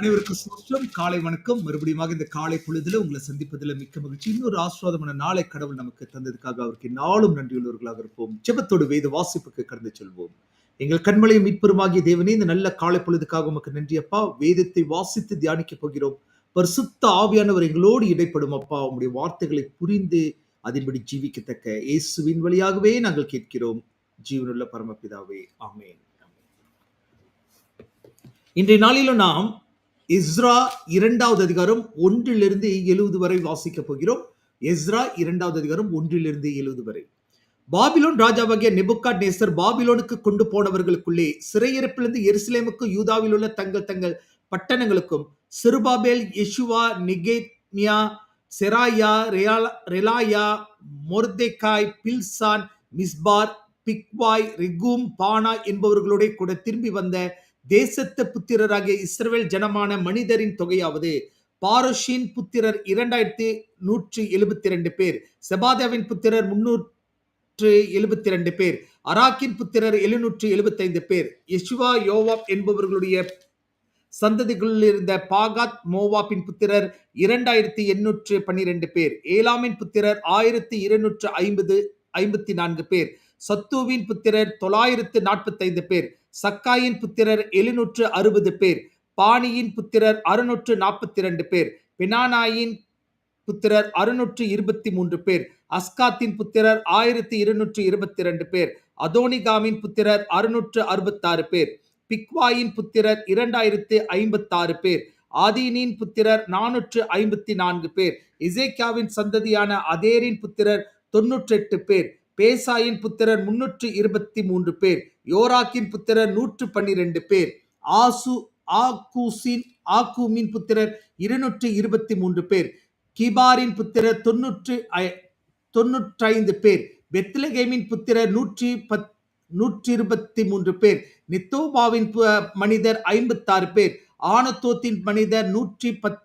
அனைவருக்கும் சோஸ்டம் காலை வணக்கம். மறுபடியும் இந்த காலை பொழுதுல உங்களை சந்திப்பதில் மிக்க மகிழ்ச்சி. இன்னொரு ஆஸ்வாதமான நாளை கடவுள் நமக்கு தந்ததுக்காக அவருக்கு நாளும் நன்றியுள்ளவர்களாக இருப்போம். ஜெபத்தோடு வேத வாசிப்புக்கு கடந்து செல்வோம். எங்கள் கண்மலையை மீட்பெருமாகிய தேவனே இந்த நல்ல காலை பொழுதுக்காக உமக்கு நன்றி அப்பா. வேதத்தை வாசித்து தியானிக்க போகிறோம். பரிசுத்த ஆவியானவர் எங்களோடு இடைப்படும் அப்பா. உங்களுடைய வார்த்தைகளை புரிந்து அதன்படி ஜீவிக்கத்தக்க இயேசுவின் வழியாகவே நாங்கள் கேட்கிறோம். ஜீவனுள்ள பரமபிதாவே. ஆமேன். இன்றைய நாளிலும் நாம் எஸ்ரா இரண்டாவது அதிகாரம் ஒன்றிலிருந்து எழுபது வரை வாசிக்க போகிறோம். எஸ்ரா இரண்டாவது அதிகாரம் ஒன்றிலிருந்து எழுபது வரை. பாபிலோன் ராஜாவாகிய நெபுக்காட் நேசர் பாபிலோனுக்கு கொண்டு போனவர்களுக்குள்ளே சிறையிருப்பிலிருந்து எருசலேமுக்கும் யூதாவில் உள்ள தங்கள் தங்கள் பட்டணங்களுக்கும் Zerubbabel Jeshua நிகேத்மியா Seraiah Reelaiah Mordecai Bilshan Mispar Bigvai Rehum Baanah என்பவர்களுடைய கூட திரும்பி வந்த தேசத்து புத்திரராகிய இஸ்ரவேல் ஜனமான மனிதரின் தொகையாவது பாரோஷின் புத்திரர் இரண்டாயிரத்தி நூற்றி எழுபத்தி ரெண்டு பேர் செபாதாவின் புத்திரர் முன்னூற்று எழுபத்தி ரெண்டு பேர் அராக்கின் புத்திரர் எழுநூற்று எழுபத்தைந்து பேர். யெஷுவா யோவாப் என்பவர்களுடைய சந்ததிகளில் இருந்த பாகாத் மோவாப்பின் புத்திரர் இரண்டாயிரத்தி எண்ணூற்று பன்னிரெண்டு பேர். ஏலாமின் புத்திரர் ஆயிரத்தி இருநூற்று ஐம்பது ஐம்பத்தி நான்கு பேர். சத்துவின் புத்திரர் தொள்ளாயிரத்து நாற்பத்தைந்து பேர். சக்காயின் புத்திரர் எழுநூற்று அறுபது பேர் பாணியின் புத்திரர் அறுநூற்று நாற்பத்தி இரண்டு பேர் பினானாயின் புத்திரர் அறுநூற்று இருபத்தி மூன்று பேர் அஸ்காத்தின் புத்திரர் ஆயிரத்தி இருநூற்று இருபத்தி ரெண்டு பேர் அதோனிகாமின் புத்திரர் அறுநூற்று அறுபத்தாறு பேர் பிக்வாயின் புத்திரர் இரண்டாயிரத்து ஐம்பத்தாறு பேர் ஆதீனின் புத்திரர் நானூற்று ஐம்பத்தி நான்கு பேர் இசேக்கியாவின் சந்ததியான அதேரின் புத்திரர் தொன்னூற்றெட்டு பேர் பேசாயின் புத்திரர் முன்னூற்று இருபத்தி மூன்று பேர் யோராக்கின் புத்திரர் நூற்று பன்னிரண்டு பேர். ஆசு ஆகூசின் ஆகூமின் புத்திரர் இருநூற்று இருபத்தி மூன்று பேர். கிபாரின் புத்திரர் தொன்னூற்று ஐ- தொன்னூற்றைந்து பேர். பெத்லகேமின் புத்திரர் நூற்றி பத் நூற்றி இருபத்தி மூன்று பேர். நித்தோபாவின் பு- மனிதர் ஐம்பத்தாறு பேர். ஆனத்தோத்தின் மனிதர் நூற்றி பத்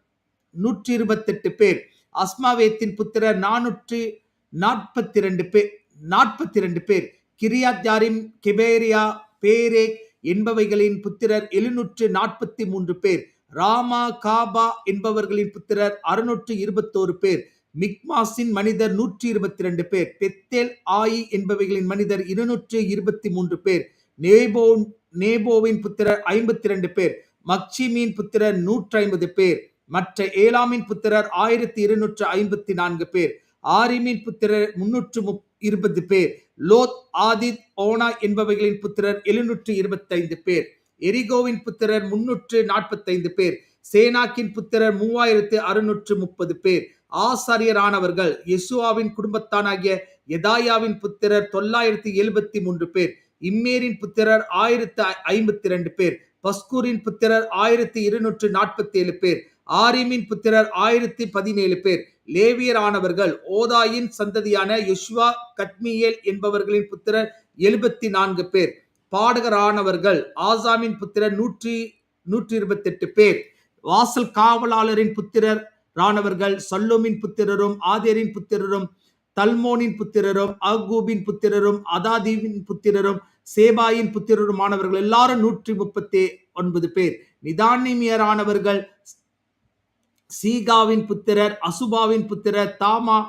நூற்றி இருபத்தெட்டு பேர். அஸ்மாவேத்தின் புத்திரர் நானூற்றி நாற்பத்தி ரெண்டு பேர் நாற்பத்தி ரெண்டு பேர். கிரியாத் யாரிம் கெபேரியா பேரேக் என்பவைகளின் புத்திரர் எழுநூற்று நாற்பத்தி மூன்று பேர். ராமா காபா என்பவர்களின் புத்திரர் அறுநூற்று இருபத்தோரு பேர். மிக்மாஸின் மனிதர் நூற்றி இருபத்தி ரெண்டு பேர். பெத்தேல் ஆயி என்பவைகளின் மனிதர் இருநூற்று இருபத்தி மூன்று பேர். நேபோ நேபோவின் புத்திரர் ஐம்பத்தி ரெண்டு பேர். மக்சிமின் புத்திரர் நூற்றி ஐம்பது பேர். மற்ற ஏலாமின் புத்திரர் ஆயிரத்தி இருநூற்று ஐம்பத்தி நான்கு பேர். ஆரிமின் புத்திரர் முன்னூற்று முப் இருபது பேர். லோத் ஆதித் ஓனா என்பவைகளின் புத்திரர் எழுநூற்று இருபத்தைந்து பேர். எரிகோவின் புத்திரர் முன்னூற்று நாற்பத்தைந்து பேர். சேனாக்கின் புத்திரர் மூவாயிரத்து அறுநூற்று முப்பது பேர். ஆசாரியரானவர்கள் யெசுவாவின் குடும்பத்தானாகிய எதாயாவின் புத்திரர் தொள்ளாயிரத்தி எழுபத்தி மூன்று பேர். இம்மேரின் புத்திரர் ஆயிரத்து ஐம்பத்தி ரெண்டு பேர். பஸ்கூரின் புத்திரர் ஆயிரத்தி இருநூற்று நாற்பத்தி ஏழு பேர். ஆரிமின் புத்திரர் ஆயிரத்தி பதினேழு பேர். லேவியரானவர்கள் ஓதாயின் சந்ததியான யுஷ்வா கட்மியேல் என்பவர்களின் புத்திரர் எழுபத்தி நான்கு பேர். பாடகரானவர்கள் ஆசாமின் புத்திரர் நூற்றி நூற்றி இருபத்தெட்டு பேர். வாசல் காவலாளரின் புத்திரர் ராணவர்கள் சல்லோமின் புத்திரரும் ஆதேரின் புத்திரரும் தல்மோனின் புத்திரரும் அகூபின் புத்திரரும் அதாதீவின் புத்திரரும் சேபாயின் புத்திரருமானவர்கள் எல்லாரும் நூற்றி முப்பத்தி ஒன்பது பேர். நிதானிமியரானவர்கள் சீகாவின் புத்திரர் அசுபாவின் புத்திரர் தாமா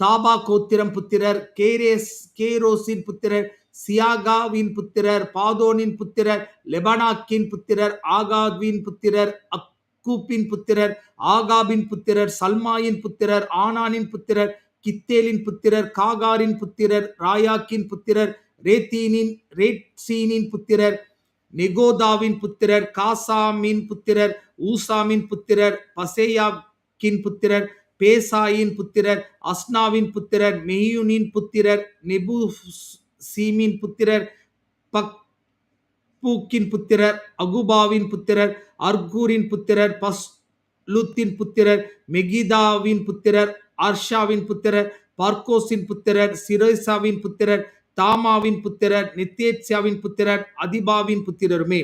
தாபா கோத்திரம் புத்திரர் கேரேஸ் கேரோசின் புத்திரர் சியாகாவின் புத்திரர் பாதோனின் புத்திரர் லெபனாக்கின் புத்திரர் ஆகாவின் புத்திரர் அக்கூப்பின் புத்திரர் ஆகாபின் புத்திரர் சல்மாயின் புத்திரர் ஆனானின் புத்திரர் கித்தேலின் புத்திரர் காகாரின் புத்திரர் ராயாக்கின் புத்திரர் ரேத்தீனின் ரேட்சீனின் புத்திரர் நெகோதாவின் புத்திரர் காசாமின் புத்திரர் ஊசாமின் புத்திரர் பசேயாக்கின் புத்திரர் பேசாயின் புத்திரர் அஸ்னாவின் புத்திரர் மெய்யுனின் புத்திரர் நெபு சீமின் புத்திரர் பக்பூக்கின் புத்திரர் அகுபாவின் புத்திரர் அர்கூரின் புத்திரர் பஸ்லுத்தின் புத்திரர் மெகிதாவின் புத்திரர் அர்ஷாவின் புத்திரர் பார்கோசின் புத்திரர் சிரோசாவின் புத்திரர் தாமாவின் புத்திரர் நித்தேத்யாவின் புத்திரர் அதிபாவின் புத்திரருமே.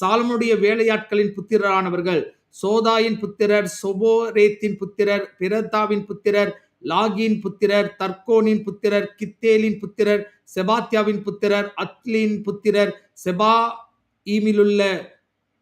சாலமுடைய வேலையாட்களின் புத்திரரானவர்கள் சோதாயின் புத்திரர் சொபோரேத்தின் புத்திரர் பிரதாவின் புத்திரர் லாகியின் புத்திரர் தர்கோனின் புத்திரர் கித்தேலின் புத்திரர் செபாத்தியாவின் புத்திரர் அத்லின் புத்திரர் செபா ஈமிலுள்ள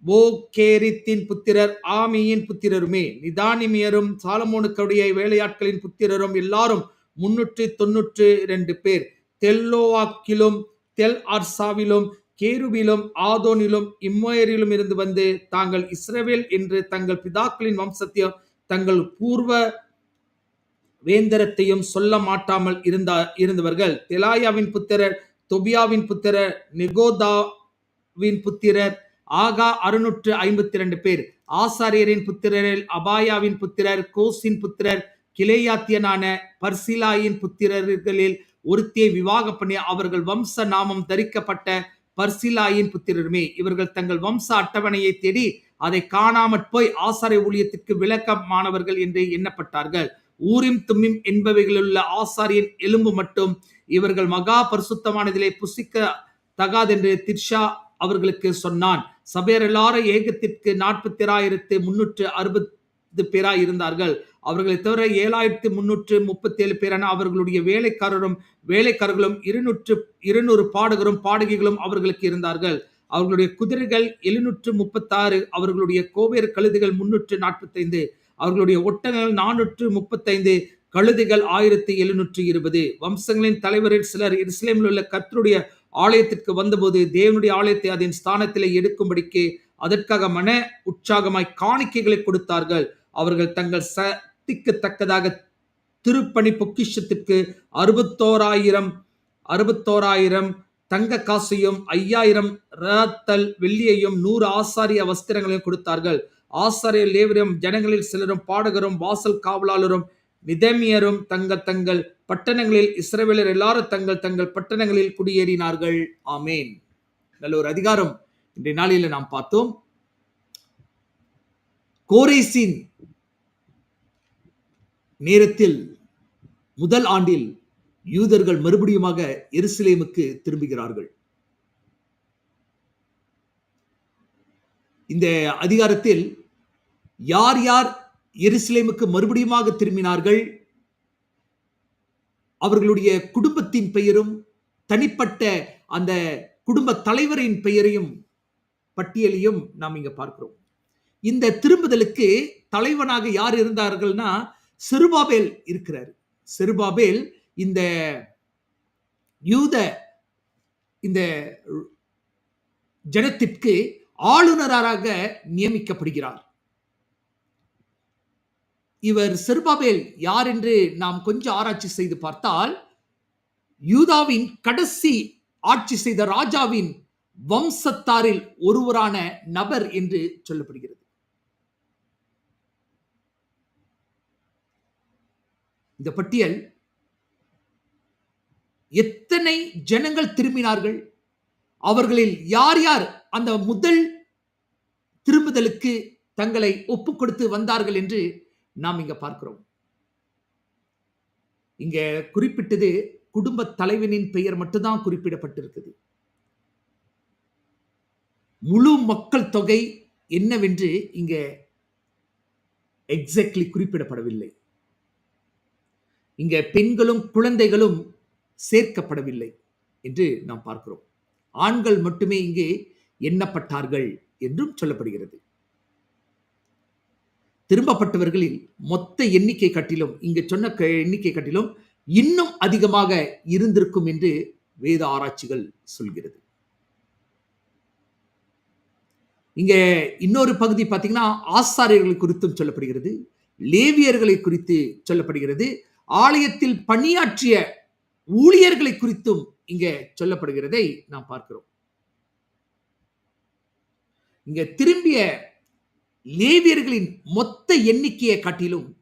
போகேரித்தின் புத்திரர் ஆமியின் புத்திரருமே. நிதானிமியரும் சாலமோனுக்கருடைய வேலையாட்களின் புத்திரரும் எல்லாரும் முன்னூற்றி தொன்னூற்று இரண்டு பேர். தெல்லோவாக்கிலும் தெல் அர்சாவிலும் கேருவிலும் ஆதோனிலும் இம்மோயரிலும் இருந்து வந்து தாங்கள் இஸ்ரேவேல் என்று தங்கள் பிதாக்களின் வம்சத்தையும் தங்கள் பூர்வ வேந்தரத்தையும் சொல்ல மாட்டாமல் இருந்தா இருந்தவர்கள். தெலாயாவின் புத்திரர் தொபியாவின் புத்திரர் நெகோதாவின் புத்திரர் ஆகா அறுநூற்று ஐம்பத்தி ரெண்டு பேர். ஆசாரியரின் புத்திரரில் அபாயாவின் புத்திரர் கோசின் புத்திரர் கிளேயாத்தியனான பர்சிலாயின் புத்திரர்களில் ஒருத்தியை விவாகம் பண்ணி அவர்கள் வம்ச நாமம் தரிக்கப்பட்ட பர்சிலாயின் புத்திரருமே. இவர்கள் தங்கள் வம்ச அட்டவணையை தேடி அதை காணாமற் போய் ஆசாரிய ஊழியத்திற்கு விளக்கமானவர்கள் என்று எண்ணப்பட்டார்கள். ஊரிம் தும்மிம் என்பவைகளுள்ள ஆசாரியின் எலும்பு மட்டும் இவர்கள் மகா பரிசுத்தமானதிலே புசிக்க தகாதென்று திர்ஷா அவர்களுக்கு சொன்னான். சபையர் எல்லாரும் ஏகத்திற்கு நாற்பத்தி ஆயிரத்து முன்னூற்று அறுபத்தி பேராய் இருந்தார்கள். அவர்களை தவிர ஏழாயிரத்து முன்னூற்று முப்பத்தி ஏழு பேரான அவர்களுடைய வேலைக்காரரும் வேலைக்காரர்களும் இருநூற்று இருநூறு பாடகரும் பாடகிகளும் அவர்களுக்கு இருந்தார்கள். அவர்களுடைய குதிரைகள் எழுநூற்று முப்பத்தாறு அவர்களுடைய கோவேர் கழுதைகள் முன்னூற்று நாற்பத்தைந்து அவர்களுடைய ஒட்டகங்கள் நானூற்று முப்பத்தைந்து கழுதைகள் ஆயிரத்தி எழுநூற்று இருபது. வம்சங்களின் தலைவரில் சிலர் இஸ்லேமில் உள்ள கர்த்தருடைய ஆலயத்திற்கு வந்தபோது தேவனுடைய ஆலயத்தை அதன் ஸ்தானத்திலே எடுக்கும்படிக்கு அதற்காக மன உற்சாகமாய் காணிக்கைகளை கொடுத்தார்கள். அவர்கள் தங்கள் சக்திக்கு தக்கதாக திருப்பணி பொக்கிஷத்திற்கு அறுபத்தோராயிரம் அறுபத்தோராயிரம் தங்க காசையும் ஐயாயிரம் ரத்தல் வெள்ளியையும் நூறு ஆசாரிய வஸ்திரங்களையும் கொடுத்தார்கள். ஆசாரிய லேவரும் ஜனங்களில் சிலரும் பாடகரும் வாசல் காவலாளரும் நிதமியரும் தங்கள் தங்கள் பட்டணங்களில் இஸ்ரவேலர் எல்லாரும் தங்கள் தங்கள் பட்டணங்களில் குடியேறினார்கள். ஆமேன். நல்ல ஒரு அதிகாரம் இன்றைய நாளில் நாம் பார்த்தோம். கோரேசின் நேரத்தில் முதல் ஆண்டில் யூதர்கள் மறுபடியுமாக எருசலேமுக்கு திரும்புகிறார்கள். இந்த அதிகாரத்தில் யார் யார் எருசலேமுக்கு மறுபடியுமாக திரும்பினார்கள்? அவர்களுடைய குடும்பத்தின் பெயரும் தனிப்பட்ட அந்த குடும்ப தலைவரின் பெயரையும் பட்டியலையும் நாம் இங்க பார்க்கிறோம். இந்த திரும்புதலுக்கு தலைவனாக யார் இருந்தார்கள்னா செருபாபேல் இருக்கிறார். செருபாபேல் இந்த யூத இந்த ஜனத்திற்கு ஆளுநராக நியமிக்கப்படுகிறார். இவர் செருபாபேல் யார் என்று நாம் கொஞ்சம் ஆராய்ச்சி செய்து பார்த்தால் யூதாவின் கடைசி ஆட்சி செய்த ராஜாவின் வம்சத்தாரில் ஒருவரான நபர் என்று சொல்லப்படுகிறது. இந்த பட்டியல் எத்தனை ஜனங்கள் திரும்பினார்கள்? அவர்களில் யார் யார் அந்த முதல் திரும்புதலுக்கு தங்களை ஒப்பு கொடுத்து வந்தார்கள் என்று நாம் இங்க பார்க்கிறோம். இங்க குறிப்பிட்டது குடும்ப தலைவனின் பெயர் மட்டும்தான் குறிப்பிடப்பட்டிருக்குது. முழு மக்கள் தொகை என்னவென்று இங்க எக்ஸாக்ட்லி குறிப்பிடப்படவில்லை. இங்க பெண்களும் குழந்தைகளும் சேர்க்கப்படவில்லை என்று நாம் பார்க்கிறோம். ஆண்கள் மட்டுமே இங்கே எண்ணப்பட்டார்கள் என்றும் சொல்லப்படுகிறது. திரும்பப்பட்டவர்களில் மொத்த எண்ணிக்கை கட்டிலும் இங்கு சொன்ன எண்ணிக்கை கட்டிலும் இன்னும் அதிகமாக இருந்திருக்கும் என்று வேத ஆராய்ச்சிகள் சொல்கிறது. இங்க இன்னொரு பகுதி பார்த்தீங்கன்னா ஆசாரியர்களை குறித்தும் சொல்லப்படுகிறது லேவியர்களை குறித்து சொல்லப்படுகிறது. ஆலயத்தில் பணியாற்றிய ஊழியர்களை குறித்தும் இங்க சொல்லப்படுகிறதை நாம் பார்க்கிறோம். இங்க திரும்பிய லேவியர்களின் மொத்த எண்ணிக்கையை காட்டிலும்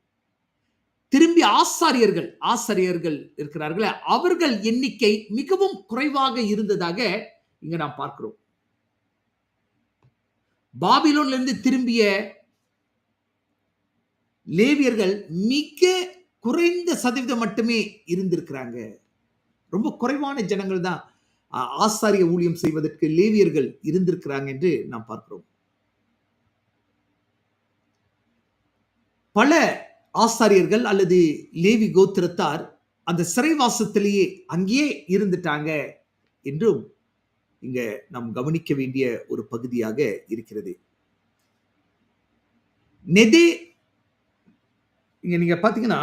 திரும்பி ஆசாரியர்கள் ஆசாரியர்கள் இருக்கிறார்களே அவர்கள் எண்ணிக்கை மிகவும் குறைவாக இருந்ததாக இங்க நாம் பார்க்கிறோம். பாபிலோன்ல இருந்து திரும்பிய லேவியர்கள் மிக குறைந்த சதவீதம் மட்டுமே இருந்திருக்கிறாங்க. ரொம்ப குறைவான ஜனங்கள் தான் ஆசாரிய ஊழியம் செய்வதற்கு லேவியர்கள் இருந்திருக்கிறாங்க என்று நாம் பார்க்கிறோம். பல ஆசாரியர்கள் அல்லது லேவி கோத்திரத்தார் அந்த சிறைவாசத்திலேயே அங்கேயே இருந்துட்டாங்க என்றும் இங்க நாம் கவனிக்க வேண்டிய ஒரு பகுதியாக இருக்கிறது. நெதே இங்க நீங்க பார்த்தீங்கன்னா,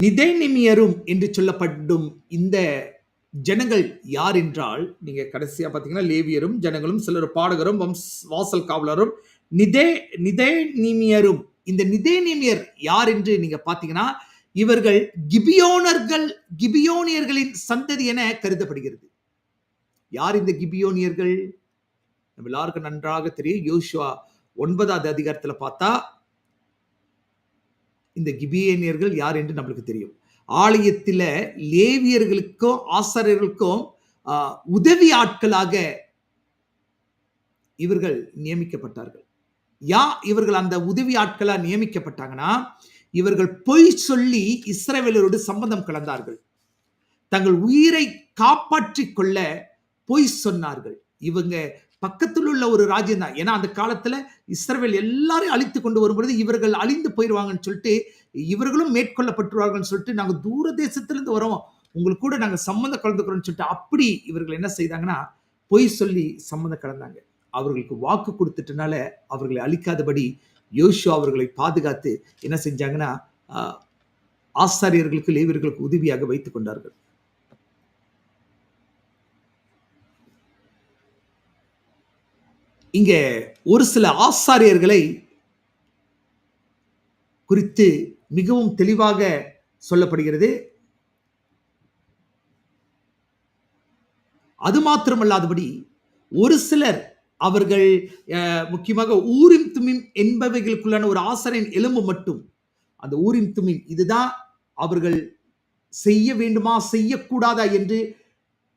நிதை நிமியரும் என்று சொல்லப்படும் இந்த ஜனங்கள் யார் என்றால், நீங்க கடைசியா பார்த்தீங்கன்னா, லேவியரும், ஜனங்களும், சிலர் பாடகரும், வம்ஸ் வாசல் காவலரும், நிதே நிதேனிமியரும். இந்த நிதேனிமியர் யார் என்று நீங்க பார்த்தீங்கன்னா, இவர்கள் கிபியோனர்கள் கிபியோனியர்களின் சந்ததி என கருதப்படுகிறது. யார் இந்த கிபியோனியர்கள்? நம்ம எல்லாருக்கும் நன்றாக தெரியும். யோசுவா ஒன்பதாவது அதிகாரத்துல பார்த்தா இந்த கிபியனியர்கள் யார் என்று நம்மளுக்கு தெரியும். ஆலயத்தில் லேவியர்களுக்கும், ஆசாரியர்களுக்கும் உதவி ஆட்களாக இவர்கள் நியமிக்கப்பட்டார்கள். யா இவர்கள் அந்த உதவி ஆட்களா நியமிக்கப்பட்டாங்கன்னா, இவர்கள் பொய் சொல்லி இஸ்ரேவேலரோடு சம்பந்தம் கலந்தார்கள். தங்கள் உயிரை காப்பாற்றிக் கொள்ள பொய் சொன்னார்கள். இவங்க பக்கத்தில் உள்ள ஒரு ராஜ்யம் தான். ஏன்னா அந்த காலத்துல இஸ்ரவேல் எல்லாரையும் அழித்து கொண்டு வரும்பொழுது இவர்கள் அழிந்து போயிடுவாங்கன்னு சொல்லிட்டு, இவர்களும் மேற்கொள்ளப்பட்டுருவார்கள்னு சொல்லிட்டு, நாங்கள் தூர தேசத்திலிருந்து வரோம். உங்களுக்கு கூட நாங்கள் சம்மந்தம் கலந்துக்கிறோம்னு சொல்லிட்டு, அப்படி இவர்கள் என்ன செய்தாங்கன்னா, பொய் சொல்லி சம்மந்தம் கலந்தாங்க. அவர்களுக்கு வாக்கு கொடுத்துட்டனால, அவர்களை அழிக்காதபடி யோசு அவர்களை பாதுகாத்து என்ன செஞ்சாங்கன்னா, ஆசாரியர்களுக்கு, லேவியர்களுக்கு உதவியாக வைத்துக் கொண்டார்கள். இங்கே ஒரு சில ஆசாரியர்களை குறித்து மிகவும் தெளிவாக சொல்லப்படுகிறது. அது மாத்திரமல்லாதபடி, ஒரு சிலர் அவர்கள் முக்கியமாக ஊரின் துமிம் என்பவைகளுக்குள்ளான ஒரு ஆசாரியன் எலும்பு மட்டும், அந்த ஊரின் துமிம் இதுதான் அவர்கள் செய்ய வேண்டுமா, செய்யக்கூடாதா என்று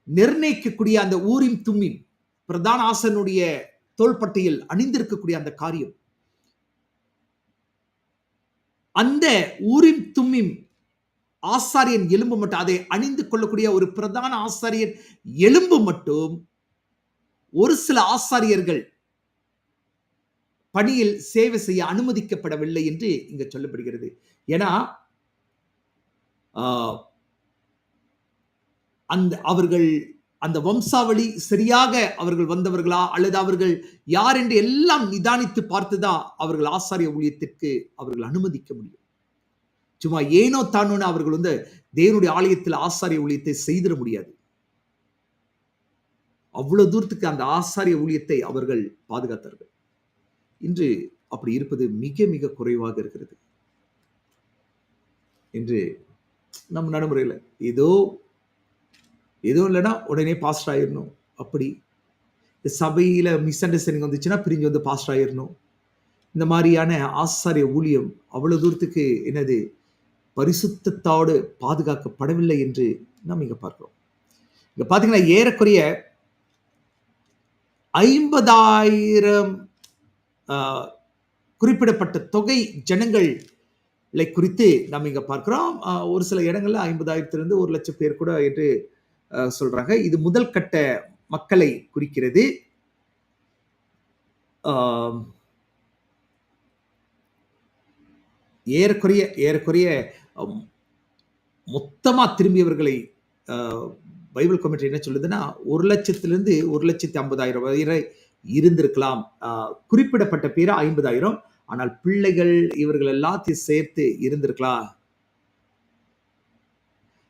நிர்ணயிக்கக்கூடிய அந்த ஊரின் துமிம் பிரதான ஆசனுடைய தோள்பட்டையில் அணிந்திருக்கக்கூடிய அந்த காரியம். அந்த ஊரின் தும்மிம் ஆசாரியன் எலும்பு மட்டும் அதை அணிந்து கொள்ளக்கூடிய ஒரு பிரதான ஆசாரியன் எலும்பு மட்டும் ஒரு சில ஆசாரியர்கள் பணியில் சேவை செய்ய அனுமதிக்கப்படவில்லை என்று இங்க சொல்லப்படுகிறது. ஏன்னா, அந்த அவர்கள் அந்த வம்சாவளி சரியாக அவர்கள் வந்தவர்களா? அல்லது அவர்கள் யார் என்று எல்லாம் நிதானித்து பார்த்துதான் அவர்கள் ஆசாரிய ஊழியத்திற்கு அவர்கள் அனுமதிக்க முடியும். சும்மா ஏனோ தானோன்னு அவர்கள் வந்து தேவனுடைய ஆலயத்தில் ஆசாரிய ஊழியத்தை செய்திட முடியாது. அவ்வளவு தூரத்துக்கு அந்த ஆசாரிய ஊழியத்தை அவர்கள் பாதுகாத்தார்கள். இன்று அப்படி இருப்பது மிக மிக குறைவாக இருக்கிறது. என்று நம் நடைமுறையில ஏதோ எதுவும் இல்லைன்னா உடனே பாஸ்டர் ஆயிரணும். அப்படி சபையில் மிஸ் அண்டர்ஸ்டாண்டிங் வந்துச்சுன்னா பிரிஞ்சு வந்து பாஸ்டர் ஆயிடணும் இந்த மாதிரியான ஆசாரிய ஊழியம் அவ்வளோ தூரத்துக்கு என்னது பரிசுத்தத்தோடு பாதுகாக்கப்படவில்லை என்று நாம் இங்கே பார்க்கிறோம். இங்கே பார்த்தீங்கன்னா ஏறக்குறைய ஐம்பதாயிரம் குறிப்பிடப்பட்ட தொகை ஜனங்களை குறித்து நாம் இங்கே பார்க்குறோம் ஒரு சில இடங்களில் ஐம்பதாயிரத்துலேருந்து ஒரு லட்சம் பேர் கூட என்று சொல்றாங்க. இது முதல் கட்ட மக்களை குறிக்கிறது. ஏறக்குறைய ஏறக்குறைய அம் மொத்தமா திரும்பியவர்களை பைபிள் கமிட்டி என்ன சொல்லுதுன்னா, 1,00,000 1,50,000 வரை இருந்திருக்கலாம். குறிப்பிடப்பட்ட பேர் ஐம்பதாயிரம் ஆனால் பிள்ளைகள் இவர்கள் எல்லாத்தையும் சேர்த்து இருந்திருக்கலாம்.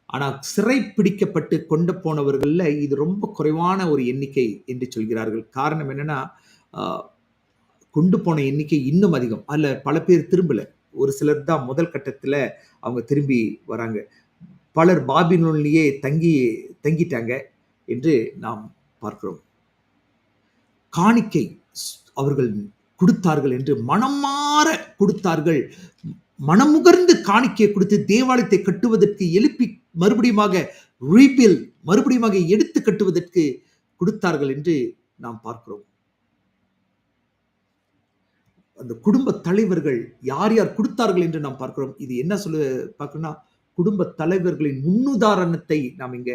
ஆனால் சிறை பிடிக்கப்பட்டு கொண்டு போனவர்களில் இது ரொம்ப குறைவான ஒரு எண்ணிக்கை என்று சொல்கிறார்கள். காரணம் என்னன்னா, கொண்டு போன எண்ணிக்கை இன்னும் அதிகம். அதில் பல பேர் திரும்பல. ஒரு சிலர் தான் முதல் கட்டத்தில் அவங்க திரும்பி வராங்க. பலர் பாபிலோனிலேயே தங்கி தங்கிட்டாங்க என்று நாம் பார்க்கிறோம். காணிக்கை அவர்கள் கொடுத்தார்கள் என்று மனமாற கொடுத்தார்கள் மனமுகர்ந்து காணிக்கையை கொடுத்து தேவாலயத்தை கட்டுவதற்கு எழுப்பி மறுபடியுமாக ரீபில் மறுபடியுமாக எடுத்து கட்டுவதற்கு கொடுத்தார்கள் என்று நாம் பார்க்கிறோம். அந்த குடும்ப தலைவர்கள் யார் யார் கொடுத்தார்கள் என்று நாம் பார்க்கிறோம். இது என்ன சொல்ல பார்க்கணும்னா, குடும்ப தலைவர்களின் முன்னுதாரணத்தை நாம் இங்க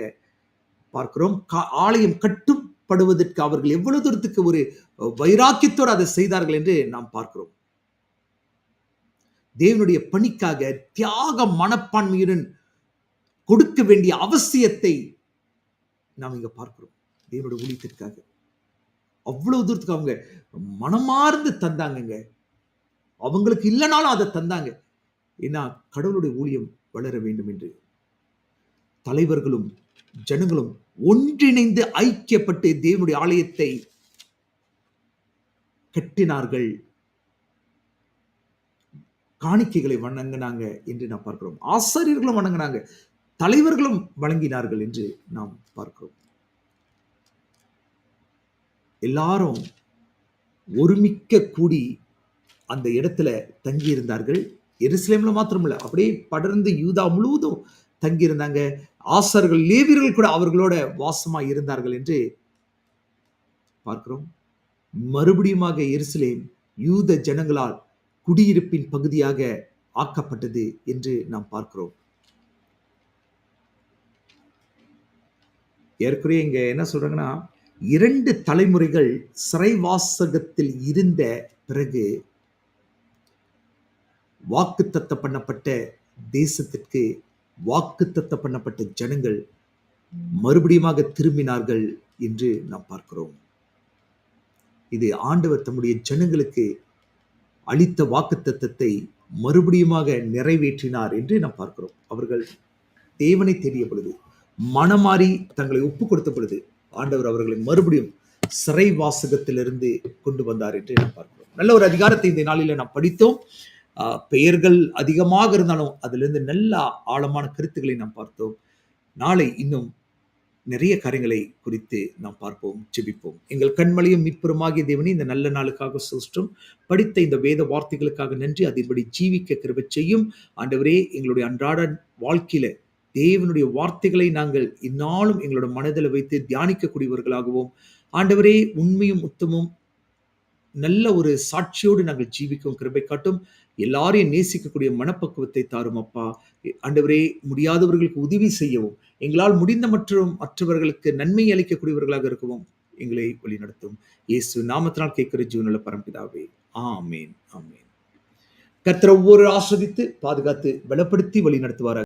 பார்க்கிறோம். ஆலயம் கட்டுப்படுவதற்கு அவர்கள் எவ்வளவு தூரத்துக்கு ஒரு வைராக்கியத்தோடு அதை செய்தார்கள் என்று நாம் பார்க்கிறோம். தேவனுடைய பணிக்காக தியாக மனப்பான்மையுடன் கொடுக்க வேண்டிய அவசியத்தை நாம் இங்க பார்க்கிறோம். தேவனோட ஊழியத்திற்காக. அவ்வளவு தூரத்துக்கு அவங்க மனமார்ந்து தந்தாங்கங்க. அவங்களுக்கு இல்லைனாலும் அதை தந்தாங்க. ஏன்னா கடவுளுடைய ஊழியம் வளர வேண்டும் என்று. தலைவர்களும் ஜனங்களும் ஒன்றிணைந்து ஐக்கியப்பட்டு தேவனுடைய ஆலயத்தை கட்டினார்கள். காணிக்கைகளை வணங்கினாங்க என்று நாம் பார்க்கிறோம். ஆசிரியர்களும் வணங்கினாங்க. தலைவர்களும் வழங்கினார்கள் என்று நாம் பார்க்கிறோம். எல்லாரும் ஒருமிக்க கூடி அந்த இடத்துல தங்கியிருந்தார்கள். எருசலேமில் எருசலேம்ல மாத்திரமில்ல அப்படியே படர்ந்து யூதா முழுவதும் தங்கியிருந்தாங்க. ஆசர்கள் லேவியர்கள் கூட அவர்களோட வாசமாக இருந்தார்கள் என்று பார்க்கிறோம். மறுபடியுமாக எருசலேம் யூத ஜனங்களால் குடியிருப்பின் பகுதியாக ஆக்கப்பட்டது என்று நாம் பார்க்கிறோம். ஏற்கனவே இங்க என்ன சொல்றாங்கன்னா இரண்டு தலைமுறைகள் சிறைவாசகத்தில் இருந்த பிறகு வாக்குத்தத்த பண்ணப்பட்ட தேசத்திற்கு வாக்குத்தத்த பண்ணப்பட்ட ஜனங்கள் மறுபடியுமாக திரும்பினார்கள் என்று நாம் பார்க்கிறோம். இது ஆண்டவர் தம்முடைய ஜனங்களுக்கு அளித்த வாக்குத்தத்தத்தை மறுபடியுமாக நிறைவேற்றினார் என்று நாம் பார்க்கிறோம். அவர்கள் தேவனை தேடிய பொழுது மனமாறி தங்களை ஒப்பு கொடுத்த பொழுது ஆண்டவர் அவர்களை மறுபடியும் சிறை வாசகத்திலிருந்து கொண்டு வந்தார் என்று நாம் பார்க்கிறோம். நல்ல ஒரு அதிகாரத்தை இந்த நாளில நாம் படித்தோம். ஆஹ் பெயர்கள் அதிகமாக இருந்தாலும் அதிலிருந்து நல்ல ஆழமான கருத்துக்களை நாம் பார்த்தோம். நாளை இன்னும் நிறைய காரியங்களை குறித்து நாம் பார்ப்போம் ஜெபிப்போம். எங்கள் கண்மலையும் மீட்புறமாகிய தேவனே இந்த நல்ல நாளுக்காக சுஷ்டம் படித்த இந்த வேத வார்த்தைகளுக்காக நன்றி. அதன்படி ஜீவிக்க கிருப செய்யும் ஆண்டவரே எங்களுடைய அன்றாட வாழ்க்கையில தேவனுடைய வார்த்தைகளை நாங்கள் இந்நாளும் எங்களோட மனதில் வைத்து தியானிக்கக்கூடியவர்களாகவும். ஆண்டவரே உண்மையும் உத்தமும் நல்ல ஒரு சாட்சியோடு நாங்கள் ஜீவிக்கும் கிருபை காட்டும். எல்லாரையும் நேசிக்கக்கூடிய மனப்பக்குவத்தை தாரும் அப்பா. ஆண்டவரே முடியாதவர்களுக்கு உதவி செய்யவும் எங்களால் முடிந்த மற்றும் மற்றவர்களுக்கு நன்மை அளிக்கக்கூடியவர்களாக இருக்கவும் எங்களை வழிநடத்தும். இயேசு நாமத்தினால் கேட்கிற ஜீவனுள்ள பரம்பிதாவே. ஆமேன் ஆமேன். கர்த்தர் ஒவ்வொரு ஆஸ்வதித்து பாதுகாத்து பலப்படுத்தி வழி நடத்துவாராக